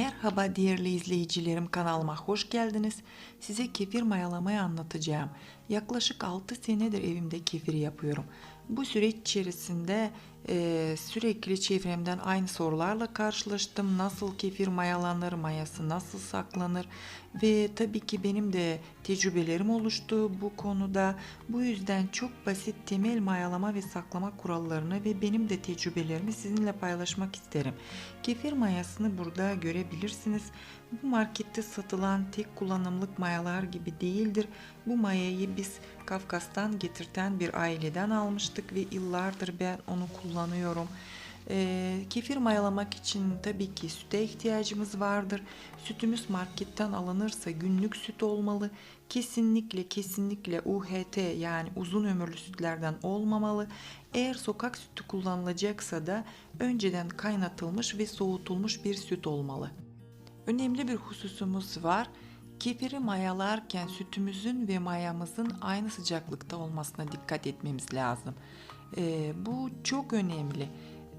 Merhaba değerli izleyicilerim kanalıma hoş geldiniz. Size kefir mayalamayı anlatacağım. Yaklaşık 6 senedir evimde kefir yapıyorum. Bu süreç içerisinde e, sürekli çevremden aynı sorularla karşılaştım. Nasıl kefir mayalanır, mayası nasıl saklanır ve tabii ki benim de tecrübelerim oluştu bu konuda. Bu yüzden çok basit temel mayalama ve saklama kurallarını ve benim de tecrübelerimi sizinle paylaşmak isterim. Kefir mayasını burada görebilirsiniz. Bu markette satılan tek kullanımlık mayalar gibi değildir. Bu mayayı biz Kafkas'tan getirten bir aileden almıştık ve yıllardır ben onu kullanıyorum. Ee, kefir mayalamak için tabii ki süte ihtiyacımız vardır. Sütümüz marketten alınırsa günlük süt olmalı. Kesinlikle kesinlikle UHT yani uzun ömürlü sütlerden olmamalı. Eğer sokak sütü kullanılacaksa da önceden kaynatılmış ve soğutulmuş bir süt olmalı. Önemli bir hususumuz var. Kefiri mayalarken sütümüzün ve mayamızın aynı sıcaklıkta olmasına dikkat etmemiz lazım. Ee, bu çok önemli.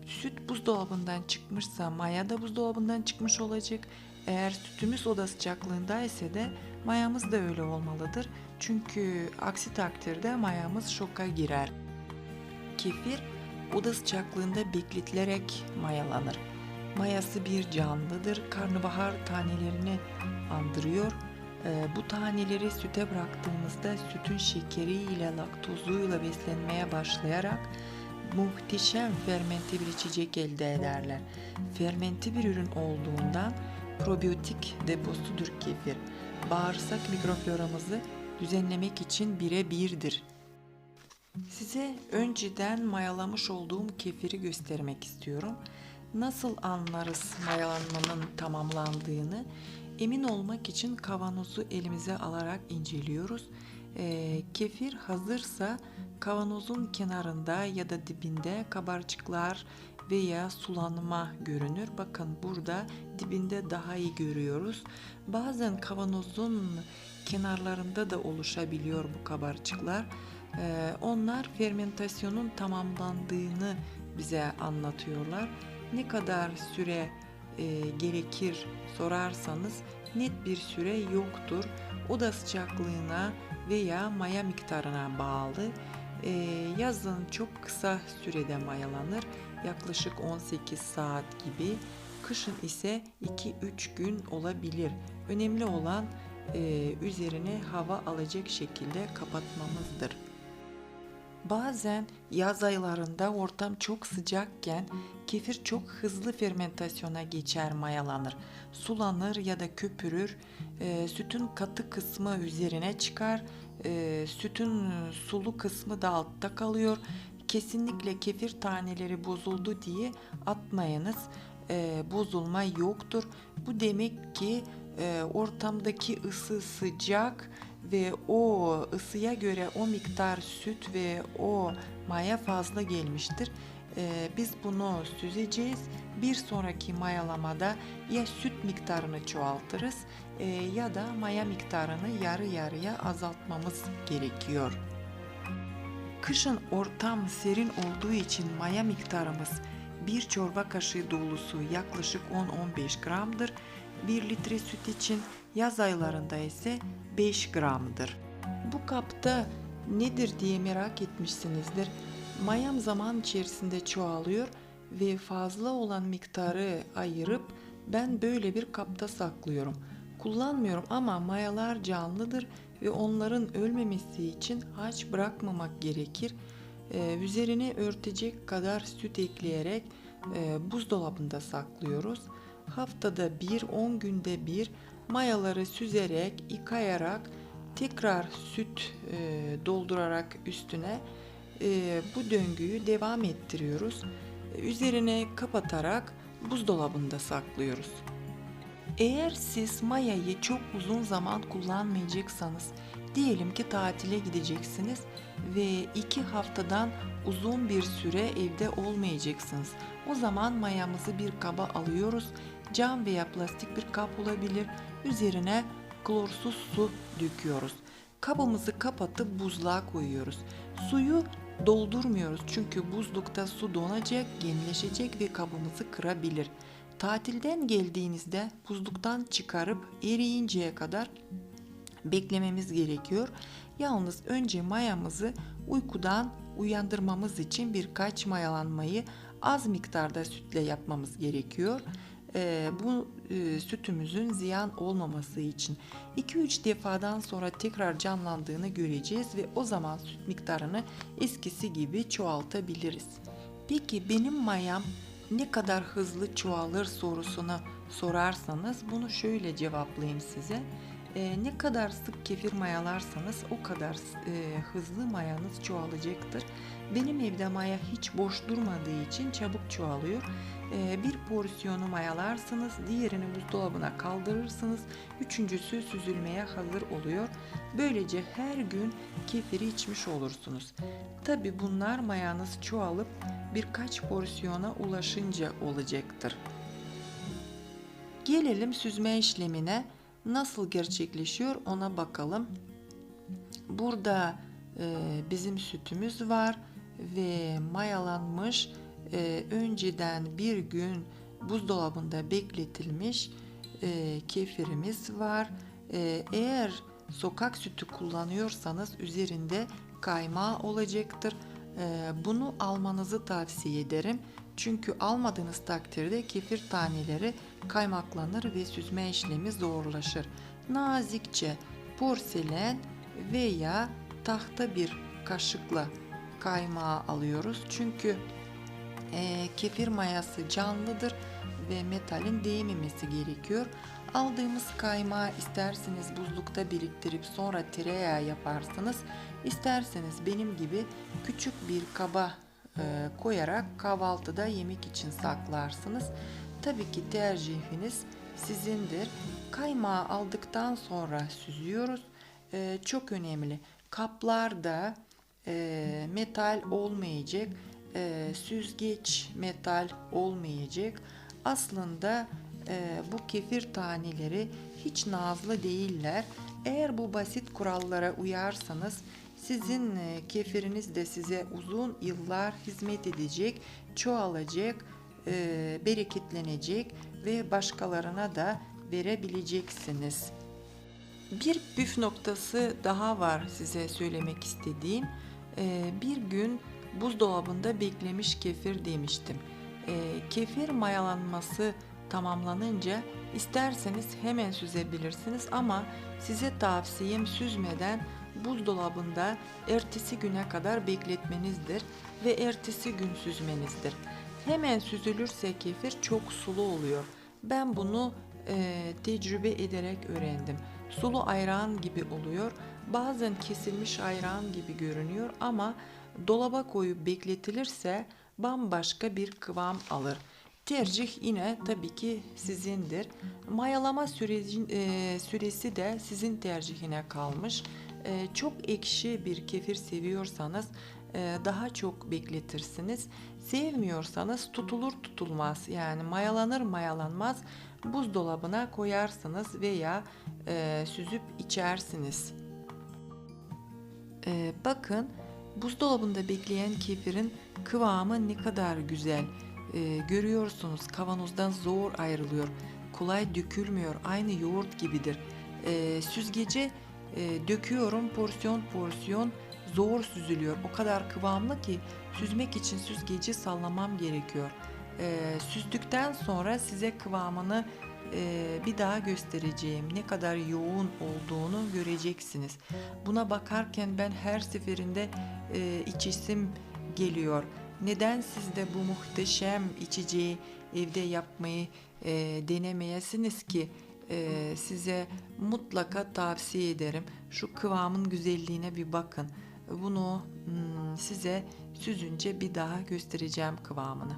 Süt buzdolabından çıkmışsa maya da buzdolabından çıkmış olacak. Eğer sütümüz oda sıcaklığında ise de mayamız da öyle olmalıdır. Çünkü aksi takdirde mayamız şoka girer. Kefir oda sıcaklığında bekletilerek mayalanır. Mayası bir canlıdır. Karnabahar tanelerini andırıyor. Ee, bu taneleri süte bıraktığımızda sütün şekeriyle, laktozuyla beslenmeye başlayarak muhteşem fermente bir içecek elde ederler. Fermente bir ürün olduğundan probiyotik deposudur kefir. Bağırsak mikrofloramızı düzenlemek için birebirdir. Size önceden mayalamış olduğum kefiri göstermek istiyorum. Nasıl anlarız mayalanmanın tamamlandığını? Emin olmak için kavanozu elimize alarak inceliyoruz. Ee, kefir hazırsa kavanozun kenarında ya da dibinde kabarcıklar veya sulanma görünür. Bakın burada dibinde daha iyi görüyoruz. Bazen kavanozun kenarlarında da oluşabiliyor bu kabarcıklar. Ee, onlar fermentasyonun tamamlandığını bize anlatıyorlar. Ne kadar süre e, gerekir sorarsanız net bir süre yoktur. Oda sıcaklığına veya maya miktarına bağlı. E, yazın çok kısa sürede mayalanır. Yaklaşık 18 saat gibi. Kışın ise 2-3 gün olabilir. Önemli olan e, üzerine hava alacak şekilde kapatmamızdır. Bazen yaz aylarında ortam çok sıcakken kefir çok hızlı fermentasyona geçer mayalanır. Sulanır ya da köpürür. E, sütün katı kısmı üzerine çıkar. E, sütün sulu kısmı da altta kalıyor. Kesinlikle kefir taneleri bozuldu diye atmayınız. E, bozulma yoktur. Bu demek ki e, ortamdaki ısı sıcak ve o ısıya göre o miktar süt ve o maya fazla gelmiştir. Ee, biz bunu süzeceğiz. Bir sonraki mayalamada ya süt miktarını çoğaltırız e, ya da maya miktarını yarı yarıya azaltmamız gerekiyor. Kışın ortam serin olduğu için maya miktarımız bir çorba kaşığı dolusu yaklaşık 10-15 gramdır. 1 litre süt için yaz aylarında ise 5 gramdır. Bu kapta nedir diye merak etmişsinizdir. Mayam zaman içerisinde çoğalıyor ve fazla olan miktarı ayırıp ben böyle bir kapta saklıyorum. Kullanmıyorum ama mayalar canlıdır ve onların ölmemesi için aç bırakmamak gerekir. Ee, üzerine örtecek kadar süt ekleyerek e, buzdolabında saklıyoruz. Haftada bir, 10 günde bir mayaları süzerek, yıkayarak, tekrar süt e, doldurarak üstüne e, bu döngüyü devam ettiriyoruz. Üzerine kapatarak buzdolabında saklıyoruz. Eğer siz mayayı çok uzun zaman kullanmayacaksanız, diyelim ki tatile gideceksiniz ve iki haftadan uzun bir süre evde olmayacaksınız. O zaman mayamızı bir kaba alıyoruz. Cam veya plastik bir kap olabilir. Üzerine klorsuz su döküyoruz. Kabımızı kapatıp buzluğa koyuyoruz. Suyu doldurmuyoruz çünkü buzlukta su donacak, genleşecek ve kabımızı kırabilir. tatilden geldiğinizde buzluktan çıkarıp eriyinceye kadar beklememiz gerekiyor. Yalnız önce mayamızı uykudan uyandırmamız için birkaç mayalanmayı az miktarda sütle yapmamız gerekiyor. Ee, bu e, sütümüzün ziyan olmaması için 2-3 defadan sonra tekrar canlandığını göreceğiz ve o zaman süt miktarını eskisi gibi çoğaltabiliriz. Peki benim mayam ne kadar hızlı çoğalır sorusunu sorarsanız bunu şöyle cevaplayayım size. Ee, ne kadar sık kefir mayalarsanız o kadar e, hızlı mayanız çoğalacaktır. Benim evde maya hiç boş durmadığı için çabuk çoğalıyor. Ee, bir porsiyonu mayalarsınız, diğerini buzdolabına kaldırırsınız, üçüncüsü süzülmeye hazır oluyor. Böylece her gün kefiri içmiş olursunuz. Tabi bunlar mayanız çoğalıp birkaç porsiyona ulaşınca olacaktır. Gelelim süzme işlemine nasıl gerçekleşiyor ona bakalım. Burada e, bizim sütümüz var ve mayalanmış e, önceden bir gün buzdolabında bekletilmiş e, kefirimiz var. E, eğer sokak sütü kullanıyorsanız üzerinde kaymağı olacaktır. E, bunu almanızı tavsiye ederim. Çünkü almadığınız takdirde kefir taneleri kaymaklanır ve süzme işlemi zorlaşır. Nazikçe porselen veya tahta bir kaşıkla kaymağı alıyoruz. Çünkü e, kefir mayası canlıdır ve metalin değmemesi gerekiyor. Aldığımız kaymağı isterseniz buzlukta biriktirip sonra tereyağı yaparsınız. İsterseniz benim gibi küçük bir kaba koyarak kahvaltıda yemek için saklarsınız. Tabii ki tercihiniz sizindir. Kaymağı aldıktan sonra süzüyoruz. E, çok önemli. Kaplarda e, metal olmayacak, e, süzgeç metal olmayacak. Aslında e, bu kefir taneleri hiç nazlı değiller. Eğer bu basit kurallara uyarsanız sizin e, kefiriniz de size uzun yıllar hizmet edecek, çoğalacak, e, bereketlenecek ve başkalarına da verebileceksiniz. Bir püf noktası daha var size söylemek istediğim. E, bir gün buzdolabında beklemiş kefir demiştim. Kefir mayalanması tamamlanınca isterseniz hemen süzebilirsiniz ama size tavsiyem süzmeden buzdolabında ertesi güne kadar bekletmenizdir ve ertesi gün süzmenizdir. Hemen süzülürse kefir çok sulu oluyor. Ben bunu e, tecrübe ederek öğrendim. Sulu ayran gibi oluyor. Bazen kesilmiş ayran gibi görünüyor ama dolaba koyup bekletilirse bambaşka bir kıvam alır. Tercih yine tabii ki sizindir. Mayalama süreci, e, süresi de sizin tercihine kalmış. E, çok ekşi bir kefir seviyorsanız e, daha çok bekletirsiniz. Sevmiyorsanız tutulur tutulmaz yani mayalanır mayalanmaz buzdolabına koyarsınız veya e, süzüp içersiniz. E, bakın buzdolabında bekleyen kefirin kıvamı ne kadar güzel. E, görüyorsunuz kavanozdan zor ayrılıyor. Kolay dökülmüyor. Aynı yoğurt gibidir. E, süzgece e, döküyorum porsiyon porsiyon zor süzülüyor. O kadar kıvamlı ki süzmek için süzgeci sallamam gerekiyor. E, süzdükten sonra size kıvamını e, bir daha göstereceğim. Ne kadar yoğun olduğunu göreceksiniz. Buna bakarken ben her seferinde e, içisim geliyor. Neden siz de bu muhteşem içeceği evde yapmayı e, denemeyesiniz ki e, size mutlaka tavsiye ederim. Şu kıvamın güzelliğine bir bakın. Bunu hmm, size süzünce bir daha göstereceğim kıvamını.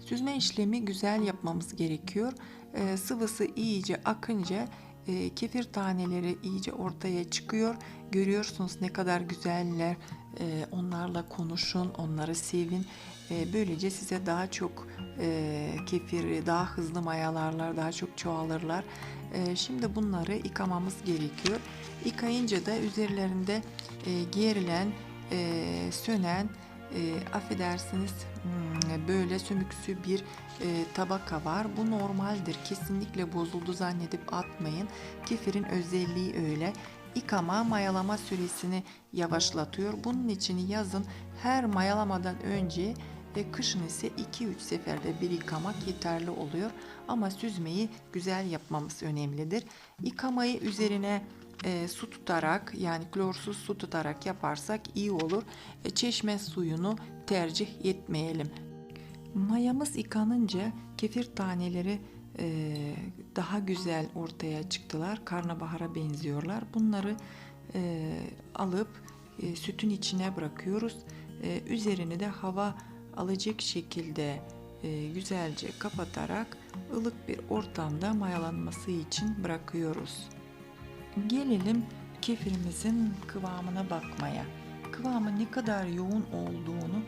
Süzme işlemi güzel yapmamız gerekiyor. E, sıvısı iyice akınca e, kefir taneleri iyice ortaya çıkıyor. Görüyorsunuz ne kadar güzeller. E, onlarla konuşun, onları sevin. E, böylece size daha çok e, kefiri, daha hızlı mayalarlar, daha çok çoğalırlar. E, şimdi bunları yıkamamız gerekiyor. Yıkayınca da üzerlerinde e, gerilen, e, sönen affedersiniz hmm, böyle sömüksü bir tabaka var. Bu normaldir. Kesinlikle bozuldu zannedip atmayın. Kefirin özelliği öyle. Yıkama mayalama süresini yavaşlatıyor. Bunun için yazın her mayalamadan önce ve kışın ise 2-3 seferde bir yıkamak yeterli oluyor. Ama süzmeyi güzel yapmamız önemlidir. Yıkamayı üzerine e, su tutarak yani klorsuz su tutarak yaparsak iyi olur. E, çeşme suyunu tercih etmeyelim. Mayamız yıkanınca kefir taneleri e, daha güzel ortaya çıktılar. Karnabahara benziyorlar. Bunları e, alıp e, sütün içine bırakıyoruz. E, üzerini de hava alacak şekilde e, güzelce kapatarak ılık bir ortamda mayalanması için bırakıyoruz. Gelelim kefirimizin kıvamına bakmaya. Kıvamı ne kadar yoğun olduğunu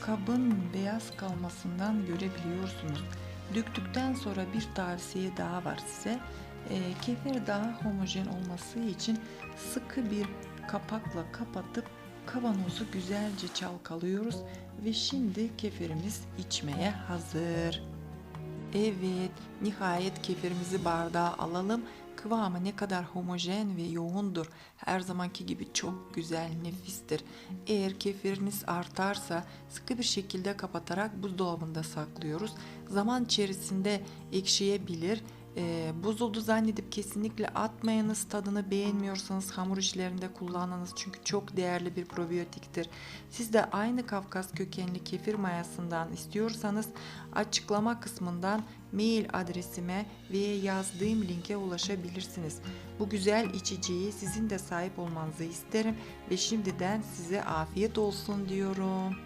kabın beyaz kalmasından görebiliyorsunuz. Döktükten sonra bir tavsiye daha var size. E, kefir daha homojen olması için sıkı bir kapakla kapatıp kavanozu güzelce çalkalıyoruz ve şimdi kefirimiz içmeye hazır. Evet, nihayet kefirimizi bardağa alalım. Kıvamı ne kadar homojen ve yoğundur. Her zamanki gibi çok güzel, nefistir. Eğer kefiriniz artarsa sıkı bir şekilde kapatarak buzdolabında saklıyoruz. Zaman içerisinde ekşiyebilir. Ee, bozuldu zannedip kesinlikle atmayınız. Tadını beğenmiyorsanız hamur işlerinde kullanınız. Çünkü çok değerli bir probiyotiktir. Siz de aynı Kafkas kökenli kefir mayasından istiyorsanız açıklama kısmından mail adresime ve yazdığım linke ulaşabilirsiniz. Bu güzel içeceği sizin de sahip olmanızı isterim ve şimdiden size afiyet olsun diyorum.